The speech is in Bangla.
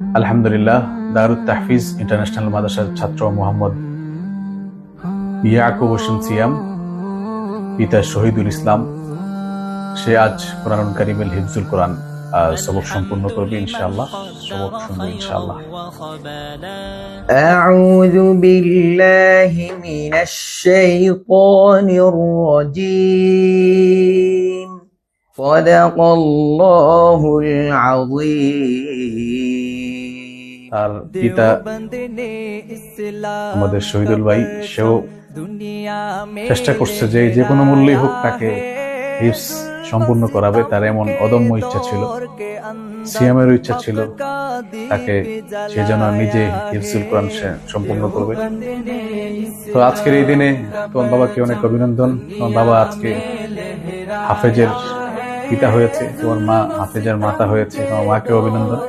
আলহামদুলিল্লাহ দারুত তাহফিজ ইন্টারন্যাশনাল মাদ্রাসার ছাত্র মোহাম্মদ ইয়াকুব হোসেন সিয়াম পিতা শহীদুল ইসলাম সে আজ কোরআন কারিমেল হিফজুল কোরআন আহ, সবক সম্পূর্ণ করবে ইনশাআল্লাহ সবক শুনবে ইনশাআল্লাহ أعوذ بالله من الشيطان الرجيم صدق الله العظيم তার পিতা আমাদের শহীদুল ভাই, সেও চেষ্টা করছে যে যে কোনো মূল্যেই হোক তাকে হিফস সম্পূর্ণ করাবে, তার এমন অদম্য ইচ্ছা ছিল, সিয়ামেরও ইচ্ছা ছিল, তাকে সে যেন নিজে হিফজুল কোরআন সে সম্পূর্ণ করবে। তো আজকের এই দিনে তোমার বাবাকে অনেক অভিনন্দন। তোমার বাবা আজকে হাফেজের পিতা হয়েছে, তোমার মা হাফেজের মাতা হয়েছে, তোমার মাকে অভিনন্দন।